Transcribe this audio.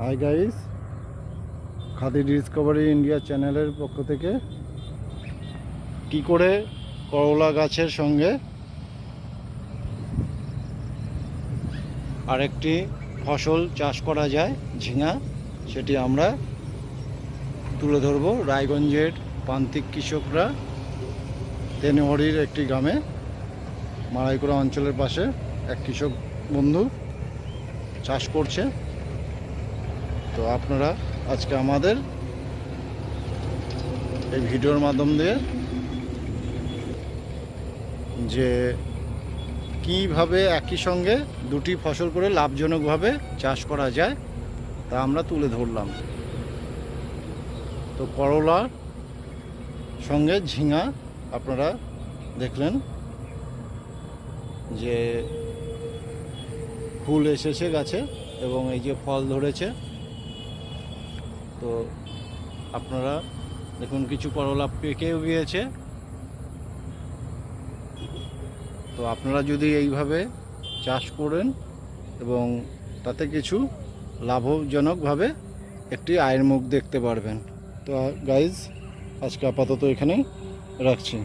Hi guys Khadi Discovery India চ্যানেলের পক্ষ থেকে কি করে করলা গাছের সঙ্গে আরেকটি ফসল চাষ করা যায়, ঝিঙা, সেটি আমরা তুলে ধরব রায়গঞ্জের প্রান্তিক কৃষকরা তেনহরির একটি গ্রামে মারাইকুড়া অঞ্চলের পাশে এক কৃষক বন্ধু চাষ করছে। তো আপনারা আজকে আমাদের এই ভিডিওর মাধ্যম দিয়ে যে কীভাবে একই সঙ্গে দুটি ফসল করে লাভজনকভাবে চাষ করা যায়, তা আমরা তুলে ধরলাম। তো করলার সঙ্গে ঝিঙা আপনারা দেখলেন যে ফুল এসেছে গাছে এবং এই যে ফল ধরেছে। তো আপনারা দেখুন, কিছু করলা পেকেও গিয়েছে। তো আপনারা যদি এইভাবে চাষ করেন এবং তাতে কিছু লাভজনকভাবে একটি আয়ের মুখ দেখতে পারবেন। তো গাইজ আজকে আপাতত এখানেই রাখছি।